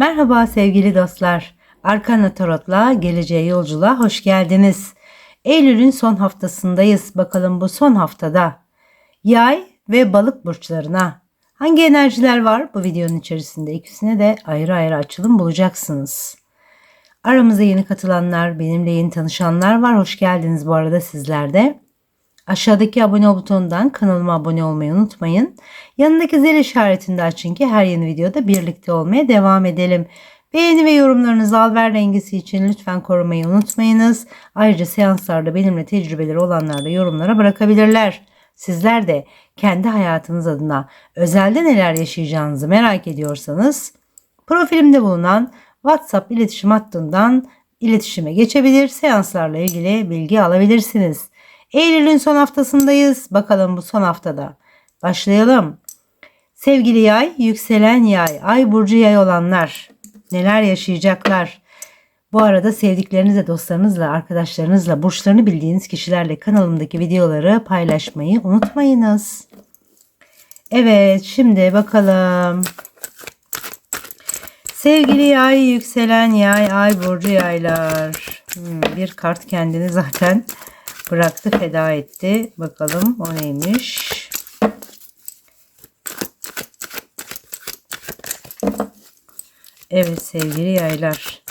Merhaba sevgili dostlar. Arkana Tarot'la geleceğe yolculuğa hoş geldiniz. Eylül'ün son haftasındayız. Bakalım bu son haftada yay ve balık burçlarına hangi enerjiler var bu videonun içerisinde? İkisine de ayrı ayrı açılım bulacaksınız. Aramıza yeni katılanlar, benimle yeni tanışanlar var. Hoş geldiniz bu arada sizler de. Aşağıdaki abone ol butonundan kanalıma abone olmayı unutmayın. Yanındaki zil işaretini de açın ki her yeni videoda birlikte olmaya devam edelim. Beğeni ve yorumlarınızı alver rengisi için lütfen korumayı unutmayınız. Ayrıca seanslarda benimle tecrübeleri olanlar da yorumlara bırakabilirler. Sizler de kendi hayatınız adına özelde neler yaşayacağınızı merak ediyorsanız profilimde bulunan WhatsApp iletişim hattından iletişime geçebilir, seanslarla ilgili bilgi alabilirsiniz. Eylül'ün son haftasındayız. Bakalım bu son haftada. Başlayalım. Sevgili yay, yükselen yay, ay burcu yay olanlar neler yaşayacaklar? Bu arada sevdiklerinizle, dostlarınızla, arkadaşlarınızla, burçlarını bildiğiniz kişilerle kanalımdaki videoları paylaşmayı unutmayınız. Evet, şimdi bakalım. Sevgili yay, yükselen yay, ay burcu yaylar. Hmm, bir kart kendini zaten bıraktı, feda etti. Bakalım o neymiş? Evet sevgili yaylar.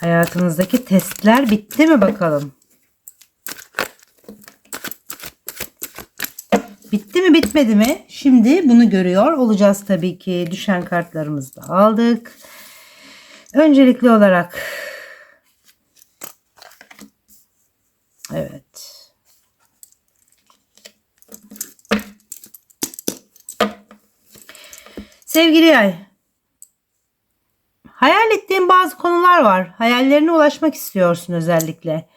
Hayatınızdaki testler bitti mi bakalım? Bitti mi bitmedi mi? Şimdi bunu görüyor olacağız tabii ki. Düşen kartlarımızı da aldık. Öncelikli olarak Evet. Sevgili yay. Hayal ettiğin bazı konular var. Hayallerine ulaşmak istiyorsun özellikle.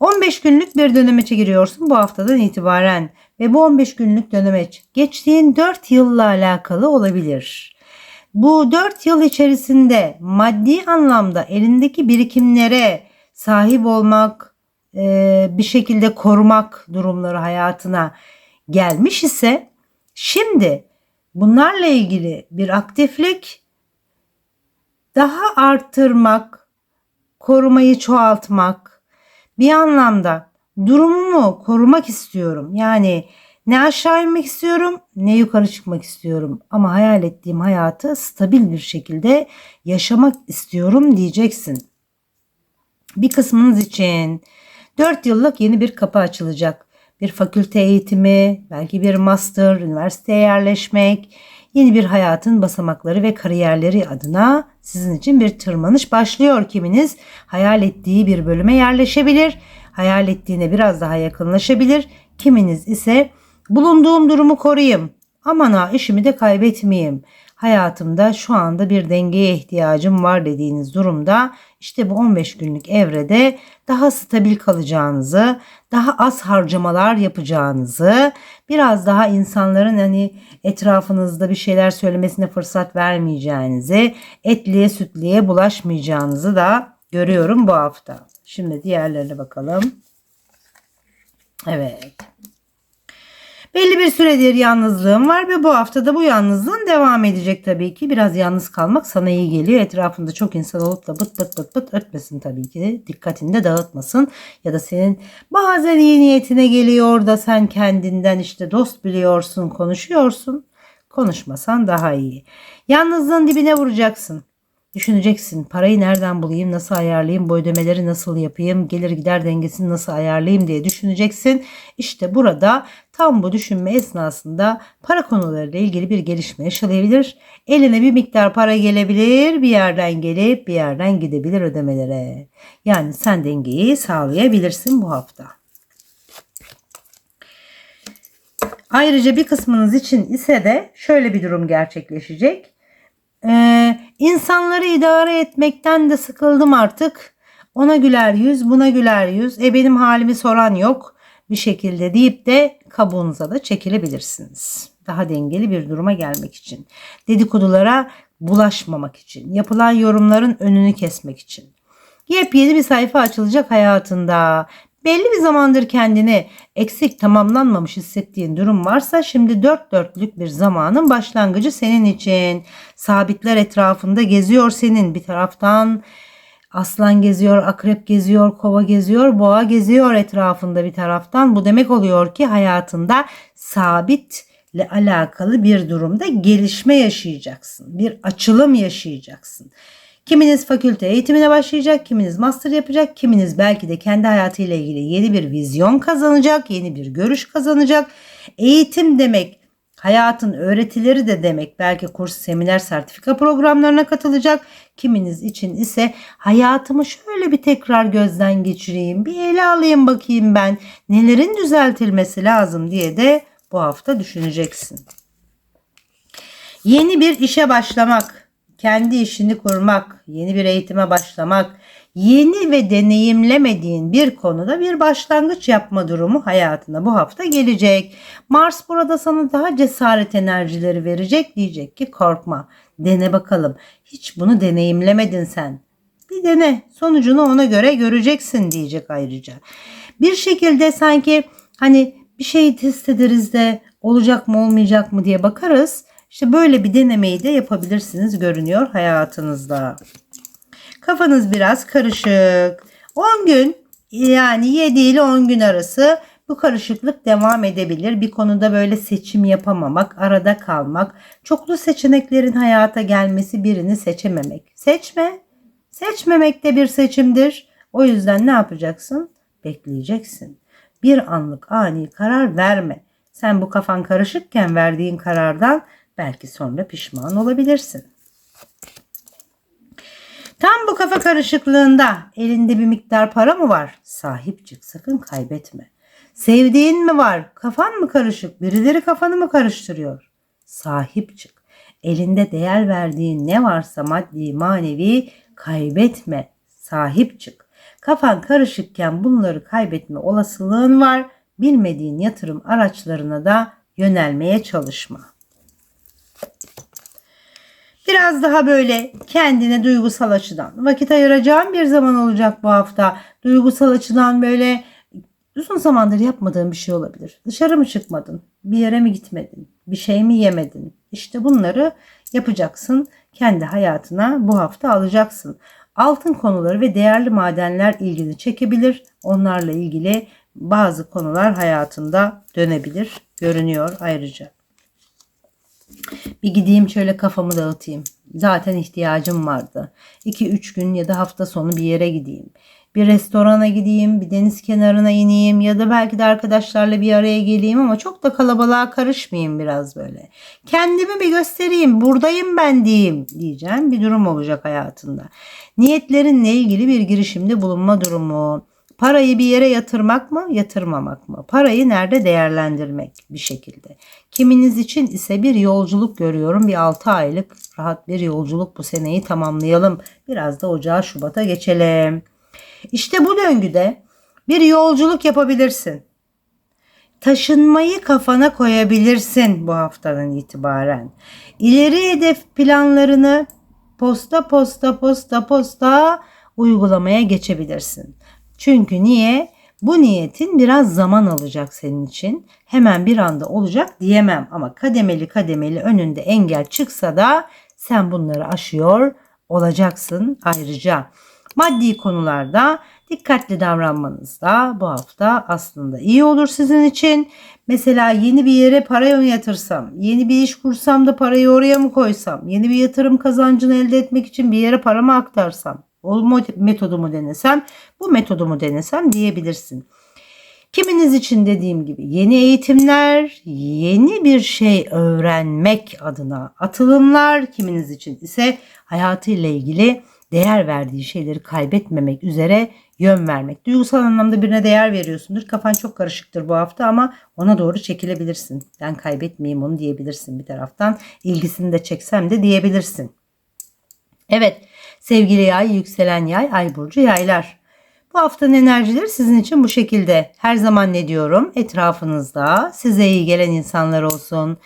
15 günlük bir dönemeçe giriyorsun bu haftadan itibaren ve bu 15 günlük dönemeç geçtiğin 4 yılla alakalı olabilir. Bu 4 yıl içerisinde maddi anlamda elindeki birikimlere sahip olmak, e, bir şekilde korumak durumları hayatına gelmiş ise şimdi bunlarla ilgili bir aktiflik daha arttırmak, korumayı çoğaltmak bir anlamda durumumu korumak istiyorum. Yani ne aşağı inmek istiyorum ne yukarı çıkmak istiyorum. Ama hayal ettiğim hayatı stabil bir şekilde yaşamak istiyorum diyeceksin. Bir kısmınız için 4 yıllık yeni bir kapı açılacak. Bir fakülte eğitimi, belki bir master, üniversiteye yerleşmek, yeni bir hayatın basamakları ve kariyerleri adına sizin için bir tırmanış başlıyor. Kiminiz hayal ettiği bir bölüme yerleşebilir, hayal ettiğine biraz daha yakınlaşabilir. Kiminiz ise bulunduğum durumu koruyayım, aman ha işimi de kaybetmeyeyim. Hayatımda şu anda bir dengeye ihtiyacım var dediğiniz durumda işte bu 15 günlük evrede daha stabil kalacağınızı, daha az harcamalar yapacağınızı, biraz daha insanların hani etrafınızda bir şeyler söylemesine fırsat vermeyeceğinizi, etliye sütliye bulaşmayacağınızı da görüyorum bu hafta. Şimdi diğerlerine bakalım. Evet. Belli bir süredir yalnızlığım var ve bu haftada bu yalnızlığın devam edecek tabii ki. Biraz yalnız kalmak sana iyi geliyor. Etrafında çok insan olup da bıt bıt bıt bıt ötmesin tabii ki. Dikkatini de dağıtmasın. Ya da senin bazen iyi niyetine geliyor da sen kendinden işte dost biliyorsun, konuşuyorsun. Konuşmasan daha iyi. Yalnızlığın dibine vuracaksın. Düşüneceksin parayı nereden bulayım, nasıl ayarlayayım, bu ödemeleri nasıl yapayım, gelir gider dengesini nasıl ayarlayayım diye düşüneceksin. İşte burada tam bu düşünme esnasında para konularıyla ilgili bir gelişme yaşanabilir. Eline bir miktar para gelebilir, bir yerden gelip bir yerden gidebilir ödemelere. Yani sen dengeyi sağlayabilirsin bu hafta. Ayrıca bir kısmınız için ise de şöyle bir durum gerçekleşecek. Ee, insanları idare etmekten de sıkıldım artık. Ona güler yüz, buna güler yüz. E benim halimi soran yok bir şekilde deyip de kabuğunuza da çekilebilirsiniz. Daha dengeli bir duruma gelmek için. Dedikodulara bulaşmamak için. Yapılan yorumların önünü kesmek için. Yepyeni bir sayfa açılacak hayatında. Belli bir zamandır kendini eksik tamamlanmamış hissettiğin durum varsa şimdi dört dörtlük bir zamanın başlangıcı senin için. Sabitler etrafında geziyor senin bir taraftan Aslan geziyor, akrep geziyor, kova geziyor, boğa geziyor etrafında bir taraftan. Bu demek oluyor ki hayatında sabitle alakalı bir durumda gelişme yaşayacaksın. Bir açılım yaşayacaksın. Kiminiz fakülte eğitimine başlayacak, kiminiz master yapacak, kiminiz belki de kendi hayatıyla ilgili yeni bir vizyon kazanacak, yeni bir görüş kazanacak. Eğitim demek hayatın öğretileri de demek belki kurs, seminer, sertifika programlarına katılacak. Kiminiz için ise hayatımı şöyle bir tekrar gözden geçireyim, bir ele alayım bakayım ben nelerin düzeltilmesi lazım diye de bu hafta düşüneceksin. Yeni bir işe başlamak, kendi işini kurmak, yeni bir eğitime başlamak, yeni ve deneyimlemediğin bir konuda bir başlangıç yapma durumu hayatına bu hafta gelecek. Mars burada sana daha cesaret enerjileri verecek diyecek ki korkma dene bakalım. Hiç bunu deneyimlemedin sen. Bir dene sonucunu ona göre göreceksin diyecek ayrıca. Bir şekilde sanki hani bir şeyi test ederiz de olacak mı olmayacak mı diye bakarız. İşte böyle bir denemeyi de yapabilirsiniz görünüyor hayatınızda. Kafanız biraz karışık. 10 gün yani 7 ile 10 gün arası bu karışıklık devam edebilir. Bir konuda böyle seçim yapamamak, arada kalmak, çoklu seçeneklerin hayata gelmesi birini seçememek. Seçme. Seçmemek de bir seçimdir. O yüzden ne yapacaksın? Bekleyeceksin. Bir anlık ani karar verme. Sen bu kafan karışıkken verdiğin karardan belki sonra pişman olabilirsin. Tam bu kafa karışıklığında elinde bir miktar para mı var? Sahip çık sakın kaybetme. Sevdiğin mi var? Kafan mı karışık? Birileri kafanı mı karıştırıyor? Sahip çık. Elinde değer verdiğin ne varsa maddi manevi kaybetme. Sahip çık. Kafan karışıkken bunları kaybetme olasılığın var. Bilmediğin yatırım araçlarına da yönelmeye çalışma. Biraz daha böyle kendine duygusal açıdan vakit ayıracağın bir zaman olacak bu hafta. Duygusal açıdan böyle uzun zamandır yapmadığın bir şey olabilir. Dışarı mı çıkmadın? Bir yere mi gitmedin? Bir şey mi yemedin? İşte bunları yapacaksın. Kendi hayatına bu hafta alacaksın. Altın konuları ve değerli madenler ilgini çekebilir. Onlarla ilgili bazı konular hayatında dönebilir. Görünüyor ayrıca. Bir gideyim şöyle kafamı dağıtayım. Zaten ihtiyacım vardı. 2-3 gün ya da hafta sonu bir yere gideyim. Bir restorana gideyim, bir deniz kenarına ineyim ya da belki de arkadaşlarla bir araya geleyim ama çok da kalabalığa karışmayayım biraz böyle. Kendimi bir göstereyim, buradayım ben diyeyim diyeceğim bir durum olacak hayatında. Niyetlerinle ilgili bir girişimde bulunma durumu. Parayı bir yere yatırmak mı, yatırmamak mı? Parayı nerede değerlendirmek bir şekilde. Kiminiz için ise bir yolculuk görüyorum. Bir 6 aylık rahat bir yolculuk bu seneyi tamamlayalım. Biraz da Ocağı Şubat'a geçelim. İşte bu döngüde bir yolculuk yapabilirsin. Taşınmayı kafana koyabilirsin bu haftadan itibaren. İleri hedef planlarını posta posta posta posta uygulamaya geçebilirsin. Çünkü niye? Bu niyetin biraz zaman alacak senin için. Hemen bir anda olacak diyemem ama kademeli kademeli önünde engel çıksa da sen bunları aşıyor olacaksın ayrıca. Maddi konularda dikkatli davranmanız da bu hafta aslında iyi olur sizin için. Mesela yeni bir yere para yatırsam, yeni bir iş kursam da parayı oraya mı koysam, yeni bir yatırım kazancını elde etmek için bir yere para mı aktarsam, o metodumu denesem, bu metodumu denesem diyebilirsin. Kiminiz için dediğim gibi yeni eğitimler, yeni bir şey öğrenmek adına atılımlar, kiminiz için ise hayatıyla ilgili değer verdiği şeyleri kaybetmemek üzere yön vermek. Duygusal anlamda birine değer veriyorsundur. Kafan çok karışıktır bu hafta ama ona doğru çekilebilirsin. Ben kaybetmeyeyim onu diyebilirsin bir taraftan. İlgisini de çeksem de diyebilirsin. Evet sevgili yay, yükselen yay, ay burcu yaylar. Bu haftanın enerjileri sizin için bu şekilde. Her zaman ne diyorum? Etrafınızda size iyi gelen insanlar olsun.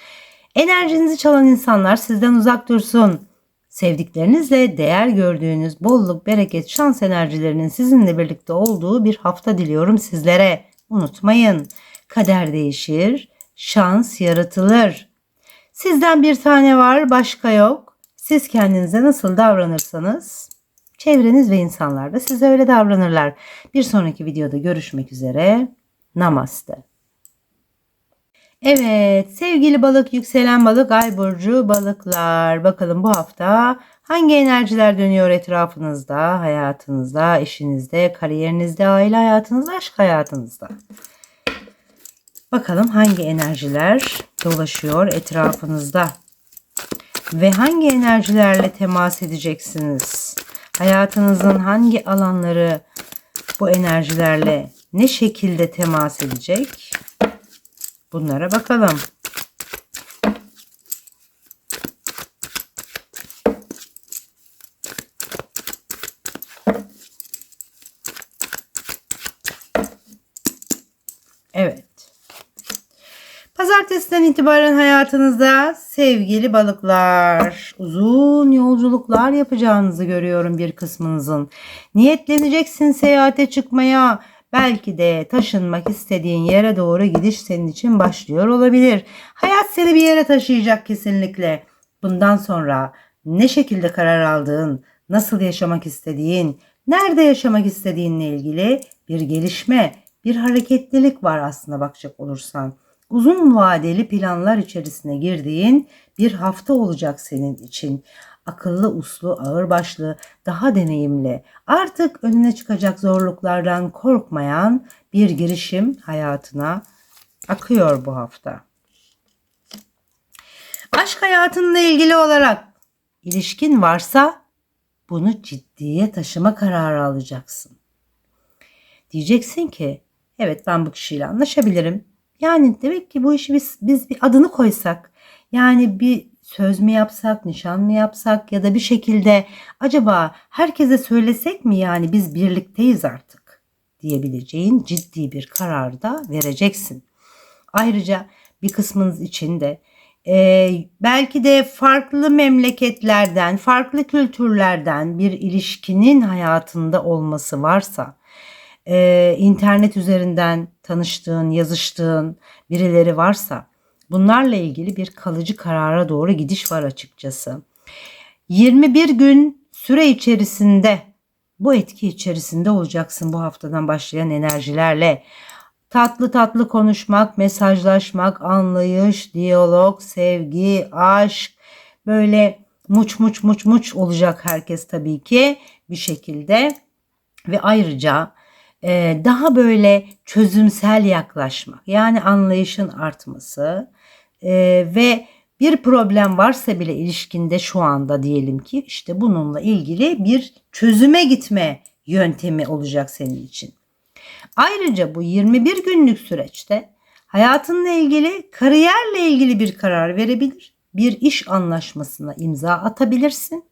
Enerjinizi çalan insanlar sizden uzak dursun Sevdiklerinizle değer gördüğünüz bolluk, bereket, şans enerjilerinin sizinle birlikte olduğu bir hafta diliyorum sizlere. Unutmayın, kader değişir, şans yaratılır. Sizden bir tane var, başka yok. Siz kendinize nasıl davranırsanız çevreniz ve insanlar da size öyle davranırlar. Bir sonraki videoda görüşmek üzere. Namaste. Evet sevgili balık, yükselen balık, ay burcu balıklar. Bakalım bu hafta hangi enerjiler dönüyor etrafınızda, hayatınızda, işinizde, kariyerinizde, aile hayatınızda, aşk hayatınızda. Bakalım hangi enerjiler dolaşıyor etrafınızda ve hangi enerjilerle temas edeceksiniz? Hayatınızın hangi alanları bu enerjilerle ne şekilde temas edecek? Bunlara bakalım. Evet. Pazartesiden itibaren hayatınızda sevgili balıklar uzun yolculuklar yapacağınızı görüyorum bir kısmınızın. Niyetleneceksin seyahate çıkmaya. Belki de taşınmak istediğin yere doğru gidiş senin için başlıyor olabilir. Hayat seni bir yere taşıyacak kesinlikle. Bundan sonra ne şekilde karar aldığın, nasıl yaşamak istediğin, nerede yaşamak istediğinle ilgili bir gelişme, bir hareketlilik var aslında bakacak olursan uzun vadeli planlar içerisine girdiğin bir hafta olacak senin için. Akıllı, uslu, ağırbaşlı, daha deneyimli, artık önüne çıkacak zorluklardan korkmayan bir girişim hayatına akıyor bu hafta. Aşk hayatınla ilgili olarak ilişkin varsa bunu ciddiye taşıma kararı alacaksın. Diyeceksin ki evet ben bu kişiyle anlaşabilirim yani demek ki bu işi biz, biz bir adını koysak yani bir söz mü yapsak, nişan mı yapsak ya da bir şekilde acaba herkese söylesek mi yani biz birlikteyiz artık diyebileceğin ciddi bir karar da vereceksin. Ayrıca bir kısmınız için de e, belki de farklı memleketlerden, farklı kültürlerden bir ilişkinin hayatında olması varsa e, internet üzerinden tanıştığın, yazıştığın birileri varsa bunlarla ilgili bir kalıcı karara doğru gidiş var açıkçası. 21 gün süre içerisinde bu etki içerisinde olacaksın bu haftadan başlayan enerjilerle. Tatlı tatlı konuşmak, mesajlaşmak, anlayış, diyalog, sevgi, aşk böyle muç muç muç muç olacak herkes tabii ki bir şekilde ve ayrıca e, daha böyle çözümsel yaklaşmak yani anlayışın artması e, ve bir problem varsa bile ilişkinde şu anda diyelim ki işte bununla ilgili bir çözüme gitme yöntemi olacak senin için. Ayrıca bu 21 günlük süreçte hayatınla ilgili kariyerle ilgili bir karar verebilir. Bir iş anlaşmasına imza atabilirsin.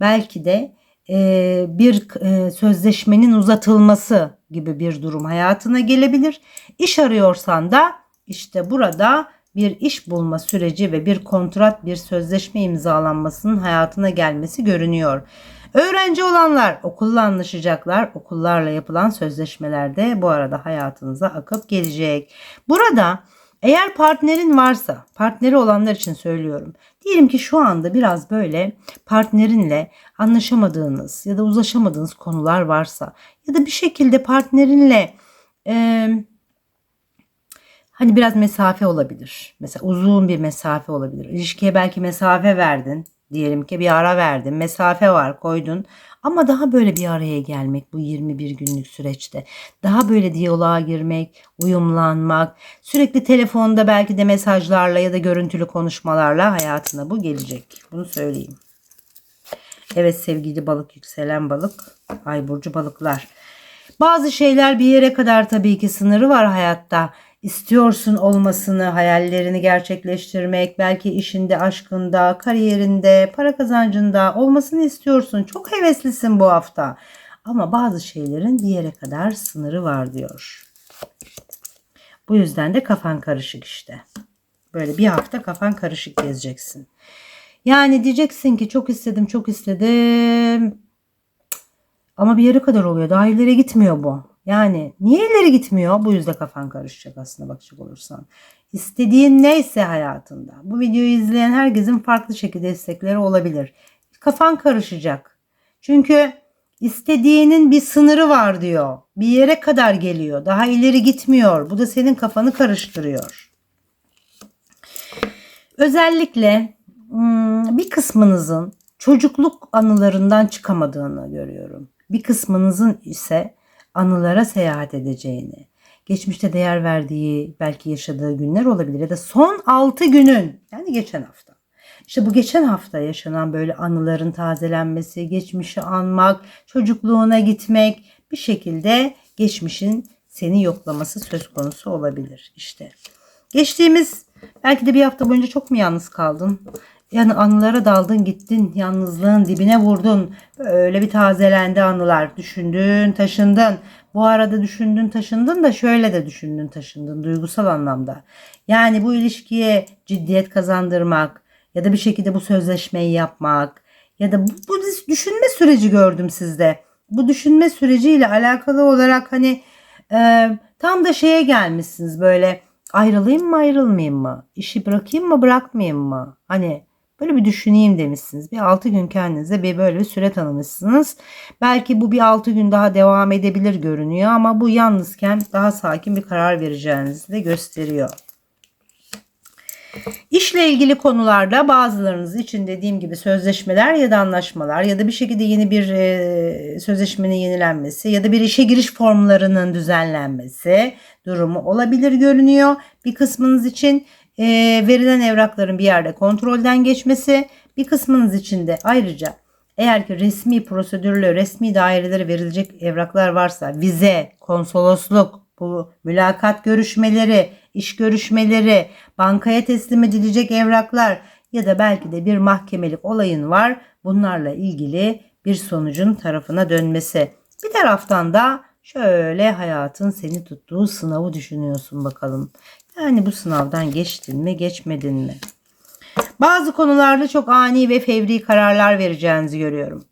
Belki de e, bir sözleşmenin uzatılması gibi bir durum hayatına gelebilir. İş arıyorsan da işte burada bir iş bulma süreci ve bir kontrat, bir sözleşme imzalanmasının hayatına gelmesi görünüyor. Öğrenci olanlar okulla anlaşacaklar. Okullarla yapılan sözleşmelerde bu arada hayatınıza akıp gelecek. Burada eğer partnerin varsa, partneri olanlar için söylüyorum. Diyelim ki şu anda biraz böyle partnerinle anlaşamadığınız ya da uzlaşamadığınız konular varsa ya da bir şekilde partnerinle e, hani biraz mesafe olabilir. Mesela uzun bir mesafe olabilir. İlişkiye belki mesafe verdin. Diyelim ki bir ara verdin. Mesafe var koydun. Ama daha böyle bir araya gelmek bu 21 günlük süreçte. Daha böyle diyaloğa girmek, uyumlanmak, sürekli telefonda belki de mesajlarla ya da görüntülü konuşmalarla hayatına bu gelecek. Bunu söyleyeyim. Evet sevgili balık, yükselen balık, ay burcu balıklar. Bazı şeyler bir yere kadar tabii ki sınırı var hayatta istiyorsun olmasını, hayallerini gerçekleştirmek, belki işinde, aşkında, kariyerinde, para kazancında olmasını istiyorsun. Çok heveslisin bu hafta. Ama bazı şeylerin bir yere kadar sınırı var diyor. Bu yüzden de kafan karışık işte. Böyle bir hafta kafan karışık gezeceksin. Yani diyeceksin ki çok istedim çok istedim ama bir yere kadar oluyor. Daha ileri gitmiyor bu. Yani niye ileri gitmiyor? Bu yüzden kafan karışacak aslında bakacak olursan. İstediğin neyse hayatında. Bu videoyu izleyen herkesin farklı şekilde istekleri olabilir. Kafan karışacak. Çünkü istediğinin bir sınırı var diyor. Bir yere kadar geliyor. Daha ileri gitmiyor. Bu da senin kafanı karıştırıyor. Özellikle hmm, bir kısmınızın çocukluk anılarından çıkamadığını görüyorum. Bir kısmınızın ise anılara seyahat edeceğini, geçmişte değer verdiği, belki yaşadığı günler olabilir ya da son 6 günün yani geçen hafta. İşte bu geçen hafta yaşanan böyle anıların tazelenmesi, geçmişi anmak, çocukluğuna gitmek bir şekilde geçmişin seni yoklaması söz konusu olabilir işte. Geçtiğimiz belki de bir hafta boyunca çok mu yalnız kaldın? Yani anılara daldın gittin yalnızlığın dibine vurdun. Böyle bir tazelendi anılar. Düşündün taşındın. Bu arada düşündün taşındın da şöyle de düşündün taşındın duygusal anlamda. Yani bu ilişkiye ciddiyet kazandırmak ya da bir şekilde bu sözleşmeyi yapmak ya da bu, bu düşünme süreci gördüm sizde. Bu düşünme süreciyle alakalı olarak hani e, tam da şeye gelmişsiniz böyle ayrılayım mı ayrılmayayım mı? İşi bırakayım mı bırakmayayım mı? Hani Böyle bir düşüneyim demişsiniz. Bir 6 gün kendinize bir böyle bir süre tanımışsınız. Belki bu bir 6 gün daha devam edebilir görünüyor ama bu yalnızken daha sakin bir karar vereceğinizi de gösteriyor. İşle ilgili konularda bazılarınız için dediğim gibi sözleşmeler ya da anlaşmalar ya da bir şekilde yeni bir e, sözleşmenin yenilenmesi ya da bir işe giriş formlarının düzenlenmesi durumu olabilir görünüyor. Bir kısmınız için e, verilen evrakların bir yerde kontrolden geçmesi bir kısmınız için de ayrıca eğer ki resmi prosedürlü resmi dairelere verilecek evraklar varsa vize, konsolosluk, bu mülakat görüşmeleri, iş görüşmeleri, bankaya teslim edilecek evraklar ya da belki de bir mahkemelik olayın var. Bunlarla ilgili bir sonucun tarafına dönmesi. Bir taraftan da şöyle hayatın seni tuttuğu sınavı düşünüyorsun bakalım. Yani bu sınavdan geçtin mi geçmedin mi? Bazı konularda çok ani ve fevri kararlar vereceğinizi görüyorum.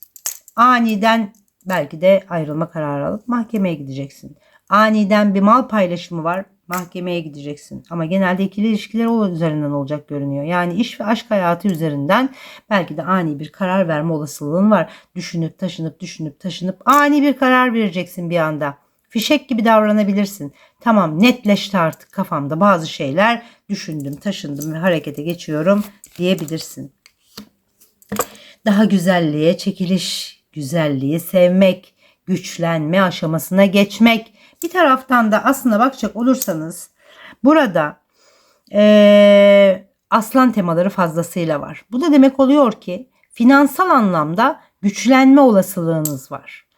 Aniden belki de ayrılma kararı alıp mahkemeye gideceksin. Aniden bir mal paylaşımı var mahkemeye gideceksin. Ama genelde ikili ilişkiler o üzerinden olacak görünüyor. Yani iş ve aşk hayatı üzerinden belki de ani bir karar verme olasılığın var. Düşünüp taşınıp düşünüp taşınıp ani bir karar vereceksin bir anda. Fişek gibi davranabilirsin. Tamam netleşti artık kafamda bazı şeyler düşündüm, taşındım ve harekete geçiyorum diyebilirsin. Daha güzelliğe çekiliş, güzelliği sevmek, güçlenme aşamasına geçmek. Bir taraftan da aslında bakacak olursanız burada ee, aslan temaları fazlasıyla var. Bu da demek oluyor ki finansal anlamda güçlenme olasılığınız var.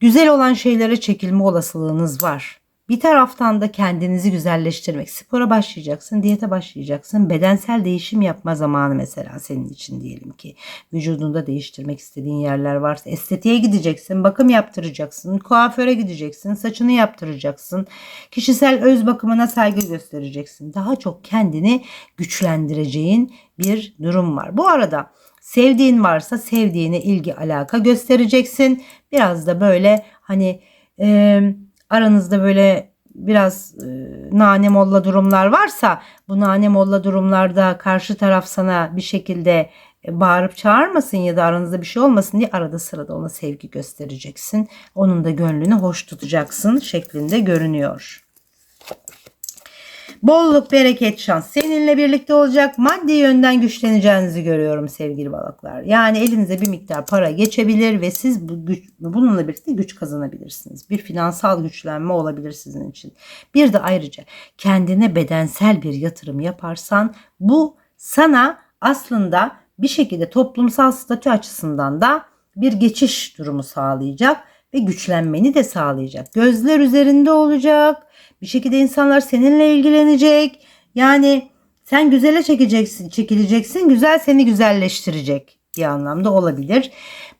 Güzel olan şeylere çekilme olasılığınız var. Bir taraftan da kendinizi güzelleştirmek. Spora başlayacaksın, diyete başlayacaksın. Bedensel değişim yapma zamanı mesela senin için diyelim ki. Vücudunda değiştirmek istediğin yerler varsa estetiğe gideceksin, bakım yaptıracaksın, kuaföre gideceksin, saçını yaptıracaksın. Kişisel öz bakımına saygı göstereceksin. Daha çok kendini güçlendireceğin bir durum var. Bu arada Sevdiğin varsa sevdiğine ilgi alaka göstereceksin. Biraz da böyle hani e, aranızda böyle biraz e, nane molla durumlar varsa bu nane molla durumlarda karşı taraf sana bir şekilde e, bağırıp çağırmasın ya da aranızda bir şey olmasın diye arada sırada ona sevgi göstereceksin. Onun da gönlünü hoş tutacaksın şeklinde görünüyor. Bolluk, bereket, şans seninle birlikte olacak. Maddi yönden güçleneceğinizi görüyorum sevgili balıklar. Yani elinize bir miktar para geçebilir ve siz bu güç, bununla birlikte güç kazanabilirsiniz. Bir finansal güçlenme olabilir sizin için. Bir de ayrıca kendine bedensel bir yatırım yaparsan bu sana aslında bir şekilde toplumsal statü açısından da bir geçiş durumu sağlayacak ve güçlenmeni de sağlayacak. Gözler üzerinde olacak bir şekilde insanlar seninle ilgilenecek. Yani sen güzele çekeceksin, çekileceksin. Güzel seni güzelleştirecek bir anlamda olabilir.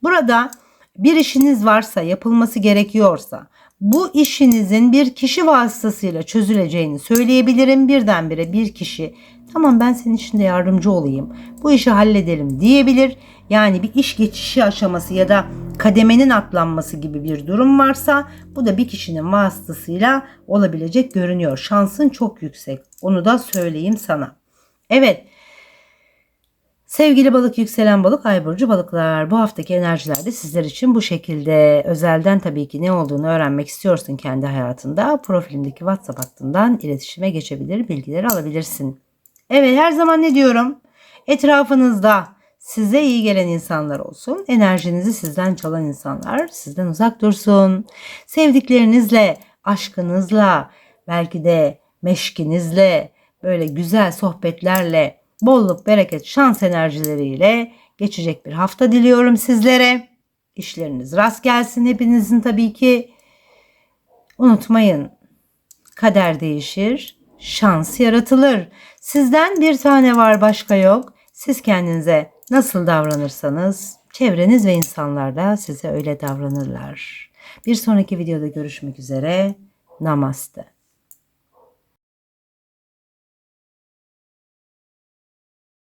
Burada bir işiniz varsa, yapılması gerekiyorsa, bu işinizin bir kişi vasıtasıyla çözüleceğini söyleyebilirim. Birdenbire bir kişi tamam ben senin işinde yardımcı olayım bu işi halledelim diyebilir. Yani bir iş geçişi aşaması ya da kademenin atlanması gibi bir durum varsa bu da bir kişinin vasıtasıyla olabilecek görünüyor. Şansın çok yüksek. Onu da söyleyeyim sana. Evet. Sevgili balık yükselen balık ay burcu balıklar. Bu haftaki enerjiler de sizler için bu şekilde. Özelden tabii ki ne olduğunu öğrenmek istiyorsun kendi hayatında. Profilimdeki WhatsApp hattından iletişime geçebilir bilgileri alabilirsin. Evet her zaman ne diyorum? Etrafınızda size iyi gelen insanlar olsun. Enerjinizi sizden çalan insanlar sizden uzak dursun. Sevdiklerinizle aşkınızla belki de meşkinizle böyle güzel sohbetlerle bolluk, bereket, şans enerjileriyle geçecek bir hafta diliyorum sizlere. İşleriniz rast gelsin hepinizin tabii ki. Unutmayın kader değişir, şans yaratılır. Sizden bir tane var başka yok. Siz kendinize nasıl davranırsanız çevreniz ve insanlar da size öyle davranırlar. Bir sonraki videoda görüşmek üzere. Namaste.